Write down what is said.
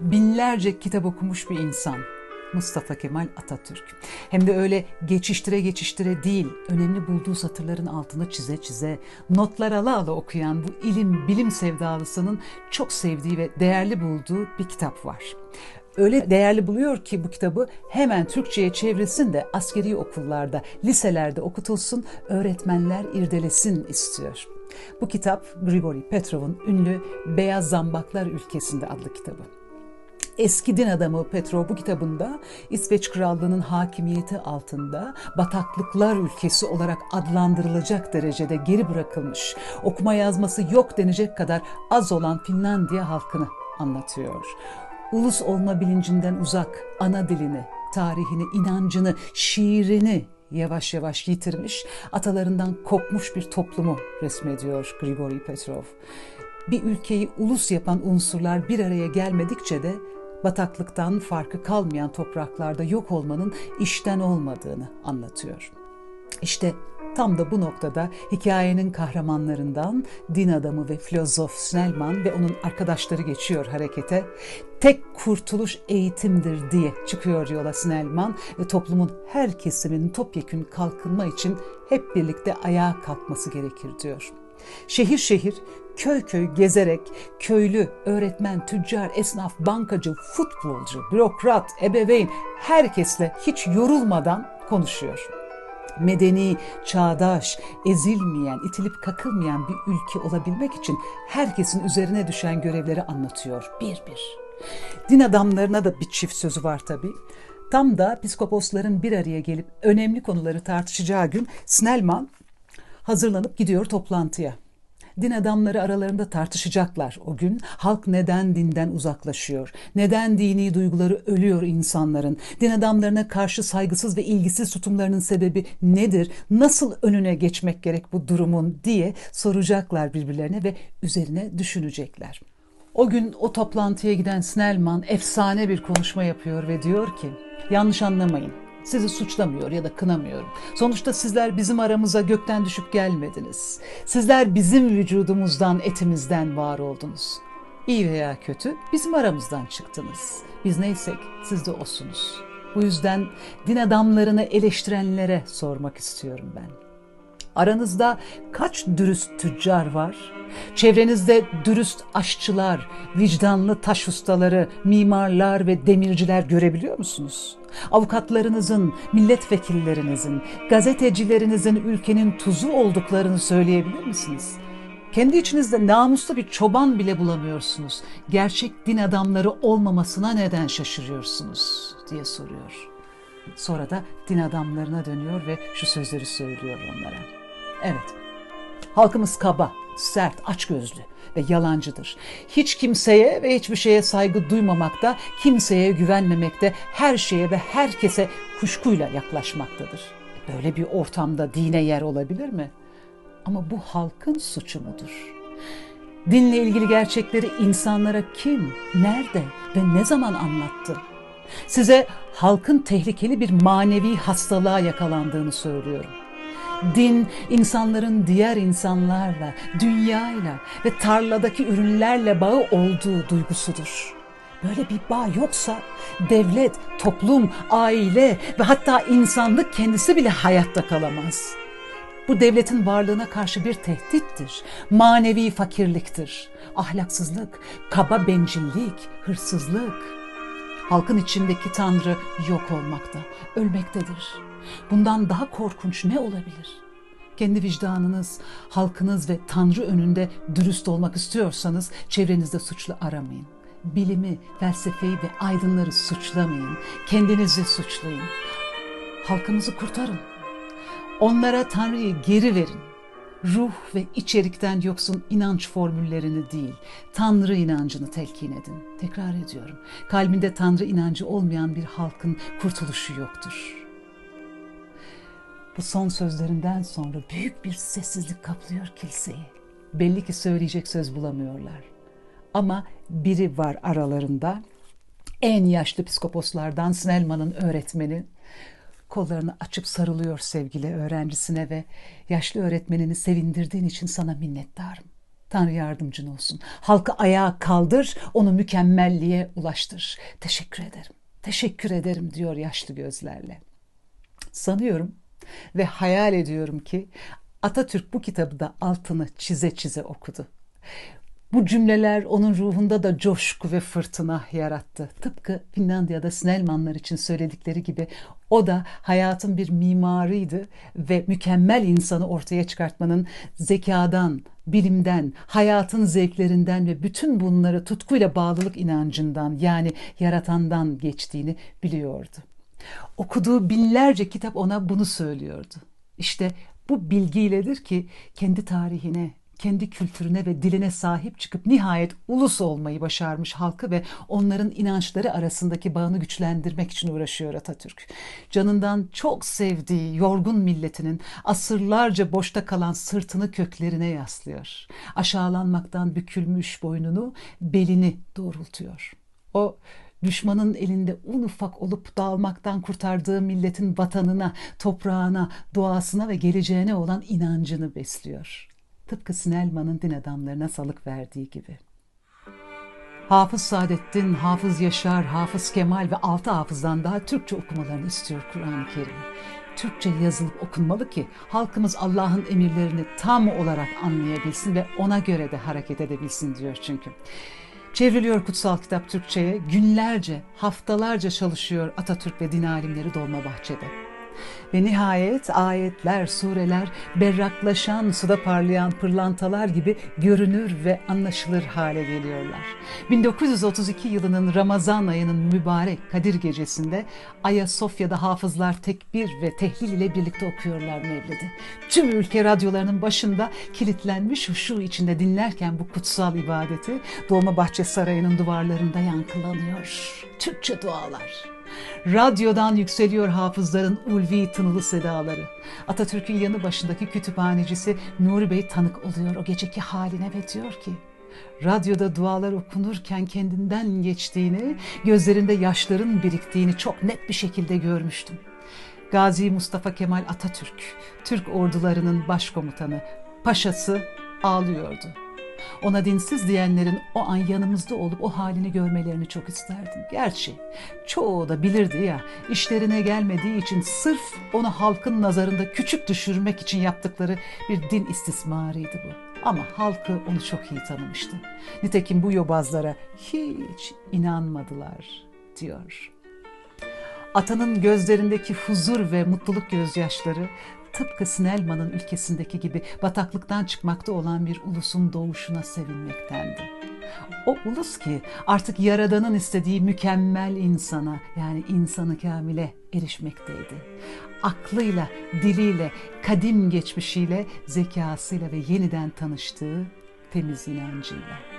Binlerce kitap okumuş bir insan. Mustafa Kemal Atatürk. Hem de öyle geçiştire geçiştire değil, önemli bulduğu satırların altına çize çize, notlar ala ala okuyan bu ilim, bilim sevdalısının çok sevdiği ve değerli bulduğu bir kitap var. Öyle değerli buluyor ki bu kitabı hemen Türkçe'ye çevrilsin de askeri okullarda, liselerde okutulsun, öğretmenler irdelesin istiyor. Bu kitap Grigori Petrov'un ünlü Beyaz Zambaklar Ülkesinde adlı kitabı. Eski din adamı Petrov bu kitabında İsveç Krallığı'nın hakimiyeti altında bataklıklar ülkesi olarak adlandırılacak derecede geri bırakılmış, okuma yazması yok denecek kadar az olan Finlandiya halkını anlatıyor. Ulus olma bilincinden uzak ana dilini, tarihini, inancını, şiirini yavaş yavaş yitirmiş, atalarından kopmuş bir toplumu resmediyor Grigori Petrov. Bir ülkeyi ulus yapan unsurlar bir araya gelmedikçe de bataklıktan farkı kalmayan topraklarda yok olmanın işten olmadığını anlatıyor. İşte tam da bu noktada hikayenin kahramanlarından din adamı ve filozof Snellman ve onun arkadaşları geçiyor harekete. Tek kurtuluş eğitimdir diye çıkıyor yola Snellman ve toplumun her kesiminin topyekün kalkınma için hep birlikte ayağa kalkması gerekir diyor. Şehir şehir, köy köy gezerek köylü, öğretmen, tüccar, esnaf, bankacı, futbolcu, bürokrat, ebeveyn herkesle hiç yorulmadan konuşuyor. Medeni, çağdaş, ezilmeyen, itilip kakılmayan bir ülke olabilmek için herkesin üzerine düşen görevleri anlatıyor bir bir. Din adamlarına da bir çift sözü var tabii. Tam da piskoposların bir araya gelip önemli konuları tartışacağı gün Snellman hazırlanıp gidiyor toplantıya. Din adamları aralarında tartışacaklar o gün. Halk neden dinden uzaklaşıyor? Neden dini duyguları ölüyor insanların? Din adamlarına karşı saygısız ve ilgisiz tutumlarının sebebi nedir? Nasıl önüne geçmek gerek bu durumun diye soracaklar birbirlerine ve üzerine düşünecekler. O gün o toplantıya giden Snellman efsane bir konuşma yapıyor ve diyor ki yanlış anlamayın sizi suçlamıyor ya da kınamıyorum. Sonuçta sizler bizim aramıza gökten düşüp gelmediniz. Sizler bizim vücudumuzdan, etimizden var oldunuz. İyi veya kötü bizim aramızdan çıktınız. Biz neysek siz de osunuz. Bu yüzden din adamlarını eleştirenlere sormak istiyorum ben. Aranızda kaç dürüst tüccar var? Çevrenizde dürüst aşçılar, vicdanlı taş ustaları, mimarlar ve demirciler görebiliyor musunuz? Avukatlarınızın, milletvekillerinizin, gazetecilerinizin ülkenin tuzu olduklarını söyleyebilir misiniz? Kendi içinizde namuslu bir çoban bile bulamıyorsunuz. Gerçek din adamları olmamasına neden şaşırıyorsunuz diye soruyor. Sonra da din adamlarına dönüyor ve şu sözleri söylüyor onlara. Evet, halkımız kaba, sert, açgözlü ve yalancıdır. Hiç kimseye ve hiçbir şeye saygı duymamakta, kimseye güvenmemekte, her şeye ve herkese kuşkuyla yaklaşmaktadır. Böyle bir ortamda dine yer olabilir mi? Ama bu halkın suçu mudur? Dinle ilgili gerçekleri insanlara kim, nerede ve ne zaman anlattı? Size halkın tehlikeli bir manevi hastalığa yakalandığını söylüyorum. Din, insanların diğer insanlarla, dünyayla ve tarladaki ürünlerle bağı olduğu duygusudur. Böyle bir bağ yoksa devlet, toplum, aile ve hatta insanlık kendisi bile hayatta kalamaz. Bu devletin varlığına karşı bir tehdittir, manevi fakirliktir, ahlaksızlık, kaba bencillik, hırsızlık. Halkın içindeki Tanrı yok olmakta, ölmektedir. Bundan daha korkunç ne olabilir? Kendi vicdanınız, halkınız ve Tanrı önünde dürüst olmak istiyorsanız çevrenizde suçlu aramayın. Bilimi, felsefeyi ve aydınları suçlamayın. Kendinizi suçlayın. Halkınızı kurtarın. Onlara Tanrı'yı geri verin. Ruh ve içerikten yoksun inanç formüllerini değil, Tanrı inancını telkin edin. Tekrar ediyorum. Kalbinde Tanrı inancı olmayan bir halkın kurtuluşu yoktur.'' Bu son sözlerinden sonra büyük bir sessizlik kaplıyor kiliseyi. Belli ki söyleyecek söz bulamıyorlar. Ama biri var aralarında. En yaşlı psikoposlardan Snellman'ın öğretmeni. Kollarını açıp sarılıyor sevgili öğrencisine ve yaşlı öğretmenini sevindirdiğin için sana minnettarım. Tanrı yardımcın olsun. Halkı ayağa kaldır, onu mükemmelliğe ulaştır. Teşekkür ederim, teşekkür ederim diyor yaşlı gözlerle. Sanıyorum ve hayal ediyorum ki Atatürk bu kitabı da altını çize çize okudu. Bu cümleler onun ruhunda da coşku ve fırtına yarattı. Tıpkı Finlandiya'da Snellmanlar için söyledikleri gibi o da hayatın bir mimarıydı ve mükemmel insanı ortaya çıkartmanın zekadan, bilimden, hayatın zevklerinden ve bütün bunları tutkuyla bağlılık inancından yani yaratandan geçtiğini biliyordu. Okuduğu binlerce kitap ona bunu söylüyordu. İşte bu bilgiyledir ki kendi tarihine, kendi kültürüne ve diline sahip çıkıp nihayet ulus olmayı başarmış halkı ve onların inançları arasındaki bağını güçlendirmek için uğraşıyor Atatürk. Canından çok sevdiği yorgun milletinin asırlarca boşta kalan sırtını köklerine yaslıyor. Aşağılanmaktan bükülmüş boynunu, belini doğrultuyor. O düşmanın elinde un ufak olup dağılmaktan kurtardığı milletin vatanına, toprağına, doğasına ve geleceğine olan inancını besliyor. Tıpkı Snellman'ın din adamlarına salık verdiği gibi. Hafız Saadettin, Hafız Yaşar, Hafız Kemal ve altı hafızdan daha Türkçe okumalarını istiyor Kur'an-ı Kerim. Türkçe yazılıp okunmalı ki halkımız Allah'ın emirlerini tam olarak anlayabilsin ve ona göre de hareket edebilsin diyor çünkü. Çevriliyor kutsal kitap Türkçe'ye, günlerce, haftalarca çalışıyor Atatürk ve din alimleri Dolmabahçe'de. Ve nihayet ayetler, sureler berraklaşan, suda parlayan pırlantalar gibi görünür ve anlaşılır hale geliyorlar. 1932 yılının Ramazan ayının mübarek Kadir gecesinde Ayasofya'da hafızlar tekbir ve tehlil ile birlikte okuyorlar Mevlid'i. Tüm ülke radyolarının başında kilitlenmiş huşu içinde dinlerken bu kutsal ibadeti Dolmabahçe Sarayı'nın duvarlarında yankılanıyor. Türkçe dualar. Radyodan yükseliyor hafızların ulvi tınılı sedaları. Atatürk'ün yanı başındaki kütüphanecisi Nuri Bey tanık oluyor o geceki haline ve diyor ki radyoda dualar okunurken kendinden geçtiğini, gözlerinde yaşların biriktiğini çok net bir şekilde görmüştüm. Gazi Mustafa Kemal Atatürk, Türk ordularının başkomutanı, paşası ağlıyordu. Ona dinsiz diyenlerin o an yanımızda olup o halini görmelerini çok isterdim. Gerçi çoğu da bilirdi ya işlerine gelmediği için sırf onu halkın nazarında küçük düşürmek için yaptıkları bir din istismarıydı bu. Ama halkı onu çok iyi tanımıştı. Nitekim bu yobazlara hiç inanmadılar diyor. Atanın gözlerindeki huzur ve mutluluk gözyaşları tıpkı Snellman'ın ülkesindeki gibi bataklıktan çıkmakta olan bir ulusun doğuşuna sevinmektendi. O ulus ki artık Yaradan'ın istediği mükemmel insana yani insanı kamile erişmekteydi. Aklıyla, diliyle, kadim geçmişiyle, zekasıyla ve yeniden tanıştığı temiz inancıyla.